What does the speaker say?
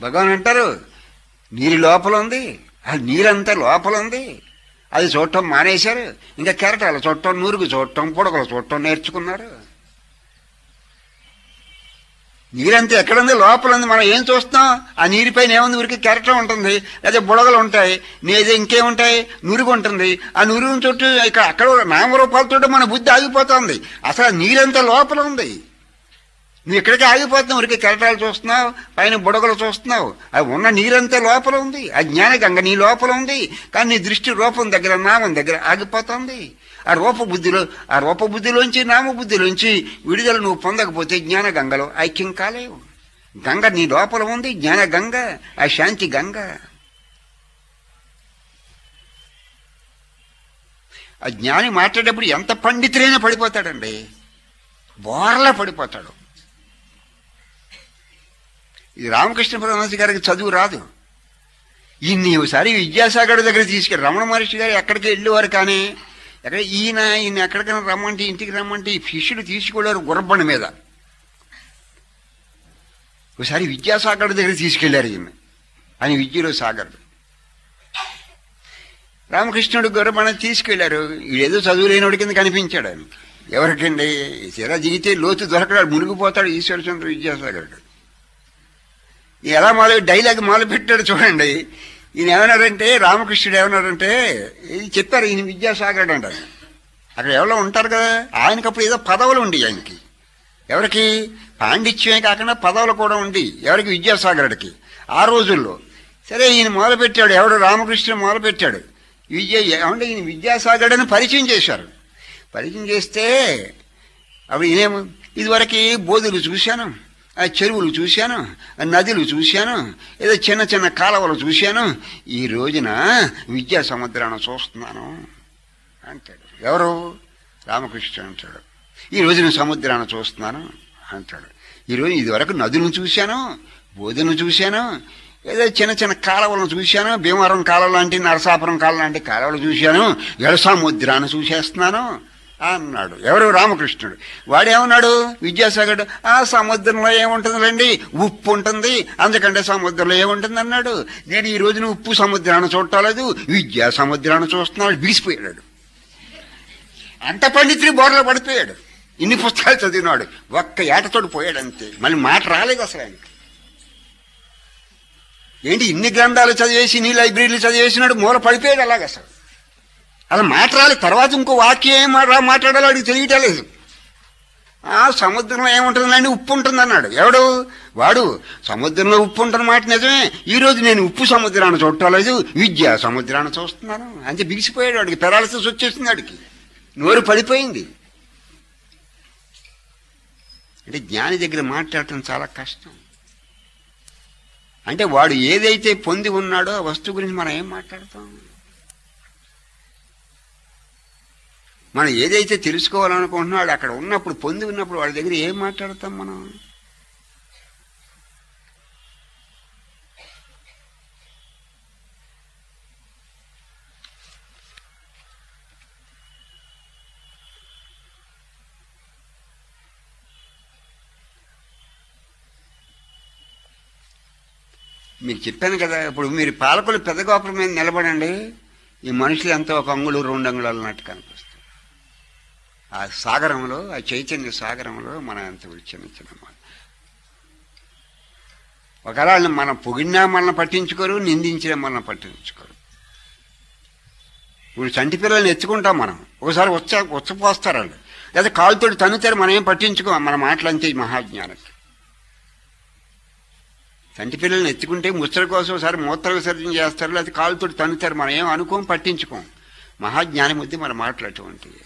భగవాన్ అంటారు నీరు లోపల ఉంది ఆ నీరంతా లోపల ఉంది అది చూడటం మానేశారు. ఇంకా కెరటాలు చూడటం నూరుగు చూడటం పొడకలు చూడటం నేర్చుకున్నారు. నీరంతా ఎక్కడుంది? లోపల ఉంది మనం ఏం చూస్తాం ఆ నీరుపైన ఏముంది? ఊరికి కెరటం ఉంటుంది. లేదా బుడగలు ఉంటాయి. నేది ఇంకేముంటాయి? నురుగు ఉంటుంది. ఆ నురుగు చుట్టూ ఇక్కడ అక్కడ నామరూపాలతో మన బుద్ధి ఆగిపోతుంది. అసలు ఆ నీరంతా లోపల ఉంది నువ్వు ఇక్కడికి ఆగిపోతున్నావు ఊరికి కెరటాలు చూస్తున్నావు పైన బుడగలు చూస్తున్నావు. అవి ఉన్న నీరంతా లోపల ఉంది. ఆ జ్ఞాన గంగ నీ లోపల ఉంది. కానీ నీ దృష్టి రూపం దగ్గర నామం దగ్గర ఆగిపోతుంది. ఆ రూప బుద్ధిలో ఆ రూప బుద్ధిలోంచి నామ బుద్ధిలోంచి విడుదల నువ్వు పొందకపోతే జ్ఞాన గంగలో ఐక్యం కాలేవు. గంగ నీ లోపల ఉంది జ్ఞాన గంగ ఆ శాంతి గంగ. ఆ జ్ఞాని మాట్లాడేటప్పుడు ఎంత పండితులైనా పడిపోతాడండి. బోర్లా పడిపోతాడు. ఇది రామకృష్ణ పరమహంస గారికి చదువు రాదు. ఈయన్ని ఒకసారి విద్యాసాగర్ దగ్గర తీసుకెళ్ళి రమణ మహర్షి గారు ఎక్కడికి వెళ్ళేవారు కానీ ఎక్కడ ఈయన ఈయన ఎక్కడికైనా రమ్మంటే ఇంటికి రమ్మంటే ఈ శిష్యుడు తీసుకెళ్ళారు గుర్రబండి మీద. ఒకసారి విద్యాసాగర్ దగ్గర తీసుకెళ్ళారు ఈయన అని విద్యలో సాగర్ రామకృష్ణుడు గుర్రబండ తీసుకెళ్ళారు ఏదో చదువులేనివాడి కింద కనిపించాడు ఆయన ఎవరికండి? తీరా దిగితే లోతు దొరకడాడు మునిగిపోతాడు ఈశ్వరచంద్ర విద్యాసాగరుడు ఎలా మొదలు డైలాగ్ మొదలు పెట్టాడు చూడండి. ఈయన ఏమన్నారంటే రామకృష్ణుడు ఏమన్నారంటే చెప్పారు ఈయన విద్యాసాగరుడు అంటారు అక్కడ ఎవరో ఉంటారు కదా ఆయనకి అప్పుడు ఏదో పదవులు ఉండి ఆయనకి. ఎవరికి? పాండిత్యమే కాకుండా పదవులు కూడా ఉండి ఎవరికి? విద్యాసాగరుడికి. ఆ రోజుల్లో. సరే ఈయన మొదలుపెట్టాడు. ఎవడు? రామకృష్ణ మొదలుపెట్టాడు. విద్య ఏమంటే ఈయన విద్యాసాగరుడని పరిచయం చేశారు. పరిచయం చేస్తే అప్పుడు ఈయనేమో ఇదివరకు బోధులు చూశాను. చెరువులు చూశాను ఆ నదులు చూశాను ఏదో చిన్న చిన్న కాలువలు చూశాను. ఈ రోజున విద్యా సముద్రాన్ని చూస్తున్నాను అంటాడు. ఎవరు? రామకృష్ణ అంటాడు. ఈ రోజున సముద్రాన్ని చూస్తున్నాను అంటాడు. ఈరోజు ఇదివరకు నదులను చూశాను బోధను చూశాను ఏదో చిన్న చిన్న కాలువలను చూశాను భీమవరం కాలువ లాంటి నరసాపురం కాలువ లాంటి కాలువలు చూశాను ఎడసముద్రాన్ని చూసేస్తున్నాను. అన్నాడు. ఎవరు? రామకృష్ణుడు. వాడేమన్నాడు? విద్యాసాగర్ ఆ సముద్రంలో ఏముంటుందండి ఉప్పు ఉంటుంది. అందుకంటే సముద్రంలో ఏముంటుంది అన్నాడు. నేను ఈ రోజున ఉప్పు సముద్రాన్ని చూడటలేదు విద్యా సముద్రాన్ని చూస్తున్నాడు బిడిసిపోయాడు అంత పండితుడి బోర్లో పడిపోయాడు. ఇన్ని పుస్తకాలు చదివినాడు. ఒక్క ఏటతోడు పోయాడు అంతే మళ్ళీ మాట రాలేదు అసలు ఆయనకి. ఏంటి ఇన్ని గ్రంథాలు చదివేసి ఇన్ని లైబ్రరీలు చదివేసినాడు? మూల పడిపోయాడు అలాగ అసలు. అలా మాట్లాడాలి. తర్వాత ఇంకో వాక్యం ఏం మాట్లాడాలో అడిగి తెలియటం లేదు. ఆ సముద్రంలో ఏముంటుందండి? ఉప్పు ఉంటుంది అన్నాడు ఎవడు? వాడు. సముద్రంలో ఉప్పు ఉంటుంది మాట నిజమే. ఈరోజు నేను ఉప్పు సముద్రాన్ని చూడటలేదు విద్యా సముద్రాన్ని చూస్తున్నాను అంతే బిగిసిపోయాడు వాడికి. పెరాలసిస్ వచ్చేసింది వాడికి. నోరు పడిపోయింది. అంటే జ్ఞాని దగ్గర మాట్లాడటం చాలా కష్టం. అంటే వాడు ఏదైతే పొంది ఉన్నాడో ఆ వస్తువు గురించి మనం ఏం మాట్లాడతాం? మనం ఏదైతే తెలుసుకోవాలనుకుంటున్నాడు అక్కడ ఉన్నప్పుడు పొంది ఉన్నప్పుడు వాడి దగ్గర ఏం మాట్లాడతాం మనం? మీకు చెప్పాను కదా ఇప్పుడు మీరు పాలకులు పెద్ద గోపురం మీద నిలబడండి ఈ మనుషులు ఎంతో ఒక అంగుళం రెండు అంగుళాలు అన్నట్టు కనిపిస్తారు ఆ సాగరంలో ఆ చైతన్య సాగరంలో మన ఎంత చిన్న ఒకవేళ మనం పొగిడినా మనల్ని పట్టించుకోరు నిందించినా మనల్ని పట్టించుకోరు. ఇప్పుడు చంటి పిల్లల్ని ఎత్తుకుంటాం మనం. ఒకసారి వచ్చ వచ్చపోస్తారు వాళ్ళు. లేదా కాలుతోటి తనుతారు మనం ఏం పట్టించుకోం మన మాటలంతే ఈ మహాజ్ఞానకి చంటి పిల్లల్ని ఎత్తుకుంటే ముచ్చట కోసం ఒకసారి మూత్ర విసర్జన చేస్తారు లేదా కాలుతోటి తనుతారు మనం ఏం అనుకోం పట్టించుకోం. మహాజ్ఞానం ముద్ది మన మాటలు అటువంటివి.